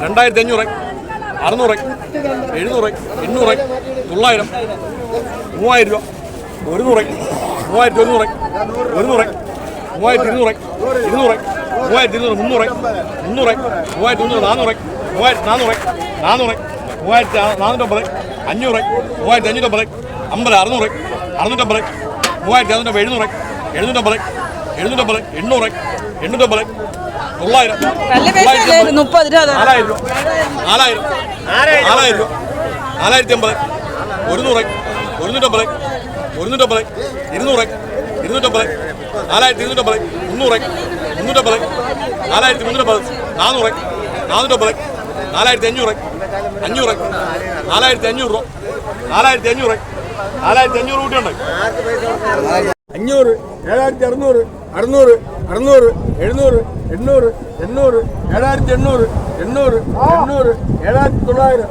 രണ്ടായിരത്തി അഞ്ഞൂറ് അറുന്നൂറ്. എഴുന്നൂറ്. എണ്ണൂറ്. തൊള്ളായിരം. മൂവായിരം രൂപ. ഒരുന്നൂറ്. മൂവായിരത്തി ഒരുന്നൂറ്. ഒരുന്നൂറ്. മൂവായിരത്തി ഇരുന്നൂറ്. ഇരുന്നൂറ്. മൂവായിരത്തി ഇരുന്നൂറ്. മുന്നൂറ്. മുന്നൂറ്. മൂവായിരത്തി മുന്നൂറ്. നാനൂറ് മൂവായിരത്തി നാനൂറ് നാനൂറ് മൂവായിരത്തി നാനൂറ്റമ്പത് അഞ്ഞൂറ്. മൂവായിരത്തി അഞ്ഞൂറ്റമ്പത്. അമ്പത്. അറുന്നൂറ്. അറുന്നൂറ്റമ്പത്. മൂവായിരത്തി അറുന്നൂറ്റമ്പത്. എഴുന്നൂറ്. എഴുന്നൂറ്റമ്പത്. എഴുന്നൂറ്റമ്പത്. എണ്ണൂറ്. എണ്ണൂറ്റമ്പത്. തൊള്ളായിരം മുപ്പത് രൂപ നാലായിരം രൂപ. നാലായിരം. നാലായിരം. രൂപ. നാലായിരത്തി അമ്പത്. ഒരുന്നൂറ്. ഒരുന്നൂറ്റമ്പത്. ഒരുന്നൂറ്റമ്പത്. ഇരുന്നൂറ്. ഇരുന്നൂറ്റമ്പത്. നാലായിരത്തി ഇരുന്നൂറ്റമ്പത്. മുന്നൂറ്. മുന്നൂറ്റമ്പത്. നാലായിരത്തി മുന്നൂറ്റമ്പത്. നാനൂറ്. നാനൂറ്റമ്പത്. നാലായിരത്തി അഞ്ഞൂറ്. അഞ്ഞൂറ്. നാലായിരത്തി അഞ്ഞൂറ് രൂപ. നാലായിരത്തി അഞ്ഞൂറ്. നാലായിരത്തി അഞ്ഞൂറ് കൂട്ടിയുണ്ട്. അഞ്ഞൂറ്. ഏഴായിരത്തി അറുന്നൂറ്. അറുന്നൂറ് അറുന്നൂറ് എഴുന്നൂറ് എണ്ണൂറ് എണ്ണൂറ് ഏഴായിരത്തി എണ്ണൂറ് എണ്ണൂറ് എണ്ണൂറ് ഏഴായിരത്തി തൊള്ളായിരം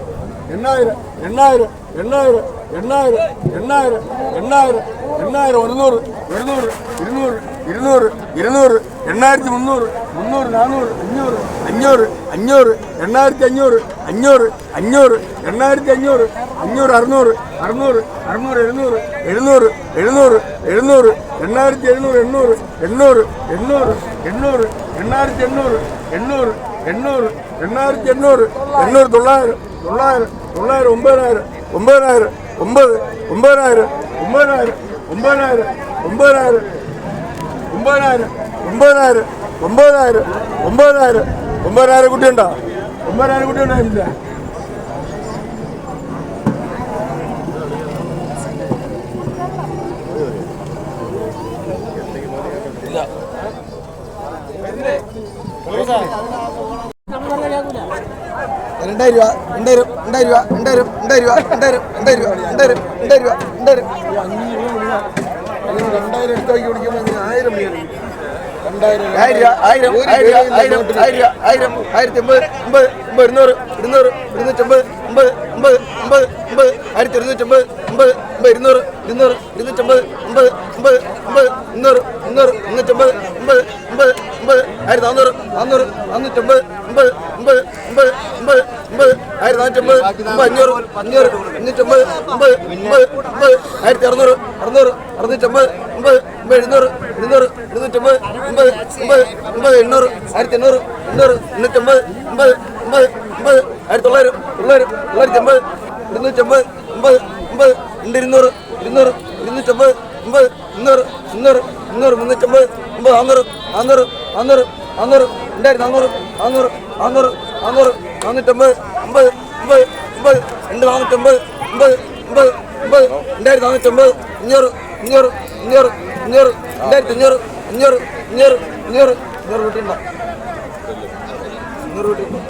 എണ്ണായിരം എണ്ണായിരം എണ്ണായിരം എണ്ണായിരം എണ്ണായിരം എണ്ണായിരം എണ്ണായിരം ഒരുന്നൂറ് ഒരുന്നൂറ് ഇരുന്നൂറ് ഇരുന്നൂറ് ഇരുന്നൂറ് എണ്ണായിരത്തി മുന്നൂറ് മുന്നൂറ് നാനൂറ് അഞ്ഞൂറ് അഞ്ഞൂറ് അഞ്ഞൂറ് എണ്ണായിരത്തി അഞ്ഞൂറ് അഞ്ഞൂറ് അഞ്ഞൂറ് എണ്ണായിരത്തി അഞ്ഞൂറ് അഞ്ഞൂറ് അറുന്നൂറ് അറുന്നൂറ് അറുന്നൂറ് എഴുന്നൂറ് എഴുന്നൂറ് എഴുന്നൂറ് എഴുന്നൂറ് എണ്ണായിരത്തി എഴുന്നൂറ് എണ്ണൂറ് എണ്ണൂറ് എണ്ണൂറ് എണ്ണൂറ് എണ്ണായിരത്തി എണ്ണൂറ് എണ്ണൂറ് എണ്ണൂറ് എണ്ണായിരത്തി എണ്ണൂറ് എണ്ണൂറ് തൊള്ളായിരം തൊള്ളായിരം തൊള്ളായിരം ഒമ്പതിനായിരം ഒമ്പതിനായിരം ഒമ്പത് ഒമ്പതിനായിരം ഒമ്പതിനായിരം ഒമ്പതിനായിരം ഒമ്പതിനായിരം ഒമ്പതിനായിരം ഒമ്പതിനായിരം ഒമ്പതിനായിരം ഒമ്പതിനായിരം. ഒമ്പതിനായിരം കുട്ടിയുണ്ടോ? ഒമ്പതിനായിരം കുട്ടി ഇല്ല രണ്ടായിരം രൂപ രണ്ടായിരം രണ്ടായിരം രൂപ രണ്ടായിരം രൂപ രണ്ടായിരം രൂപ രണ്ടായിരം രണ്ടായിരം രൂപ രണ്ടായിരം രൂപ. അങ്ങനെ രണ്ടായിരം എടുത്താക്കി കുടിക്കുമ്പോൾ അങ്ങനെ ആയിരം ബിയർ രണ്ടായിരം ആയിരം ആയിരം ആയിരം ആയിരം ആയിരം ആയിരത്തി അമ്പത് അമ്പത് അമ്പത് ഇരുന്നൂറ് ഇരുന്നൂറ് ഇരുന്നൂറ്റമ്പത് അമ്പത് അമ്പത് അമ്പത് അമ്പത് ആയിരത്തി ഇരുന്നൂറ്റമ്പത് അമ്പത് അമ്പത് ഇരുന്നൂറ് അമ്പത് അമ്പത് അമ്പത് അമ്പത് അമ്പത് ആയിരത്തി നാനൂറ്റമ്പത് അമ്പത് അഞ്ഞൂറ് അഞ്ഞൂറ് അഞ്ഞൂറ്റമ്പത് അമ്പത് അമ്പത് അമ്പത് ആയിരത്തി അറുന്നൂറ് അറുന്നൂറ് അറുന്നൂറ്റമ്പത് അമ്പത് അമ്പത് എഴുന്നൂറ് എഴുന്നൂറ് എഴുന്നൂറ്റമ്പത് അമ്പത് അമ്പത് അമ്പത് എണ്ണൂറ് ആയിരത്തി എണ്ണൂറ് എണ്ണൂറ് എണ്ണൂറ്റമ്പത് അമ്പത് അമ്പത് അമ്പത് ആയിരത്തി തൊള്ളായിരം തൊള്ളായിരം തൊള്ളായിരത്തി അമ്പത് ഇരുന്നൂറ്റമ്പത് അമ്പത് അമ്പത് രണ്ട് ഇരുന്നൂറ് ഇരുന്നൂറ് ഇരുന്നൂറ്റമ്പത് അമ്പത് ഇരുന്നൂറ് ഇരുന്നൂറ് ഇരുന്നൂറ് മുന്നൂറ്റമ്പത് അമ്പത് അറുന്നൂറ് അറുന്നൂറ് അറുന്നൂറ് അറുന്നൂറ് രണ്ടായിരത്തി നാന്നൂറ് നാന്നൂറ് നാന്നൂറ് നാന്നൂറ് നാന്നൂറ്റമ്പത് എൺപത് എൺപത് എൺപത് രണ്ട് നാനൂറ്റമ്പത് എൺപത് എൺപത് എൺപത് രണ്ടായിരത്തി നാനൂറ്റമ്പത് അഞ്ഞൂറ് അഞ്ഞൂറ് അഞ്ഞൂറ് അഞ്ഞൂറ് രണ്ടായിരത്തി അഞ്ഞൂറ് അഞ്ഞൂറ് അഞ്ഞൂറ് അഞ്ഞൂറ് അഞ്ഞൂറ് കൂട്ടിയുണ്ടോ അഞ്ഞൂറ് കൂട്ടിയുണ്ടോ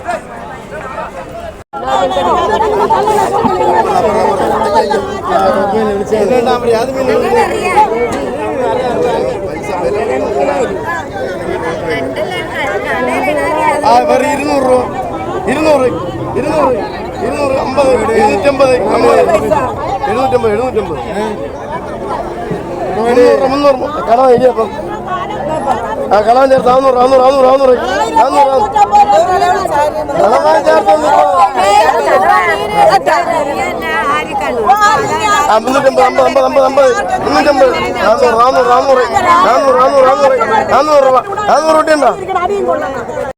ആ വെറും ഇരുന്നൂറ് രൂപ. ഇരുന്നൂറ് ഇരുന്നൂറ് ഇരുന്നൂറ് അമ്പത് എഴുന്നൂറ്റമ്പത് അമ്പത്. എഴുന്നൂറ്റമ്പത് എഴുന്നൂറ്റമ്പത്. മുന്നൂറ് മുന്നൂറ് കളവ ഇടിയപ്പം ആ കളവൻ ചേർത്ത് അറുന്നൂറ് അറുന്നൂറ് അറുന്നൂറ് അറുന്നൂറ്. നാന്നൂറ് കളവൻ ചേർത്ത് ആ മുന്നൂറ്റമ്പത് അമ്പത് അമ്പത് അമ്പത് അമ്പത്. മുന്നൂറ്റമ്പത്. നാന്നൂറ് നാന്നൂറ് നാന്നൂറ് നാന്നൂറ് നാന്നൂറ് നാന്നൂറ് നാന്നൂറ് രൂപ. നാന്നൂറ് രൂപ. ഉണ്ടോ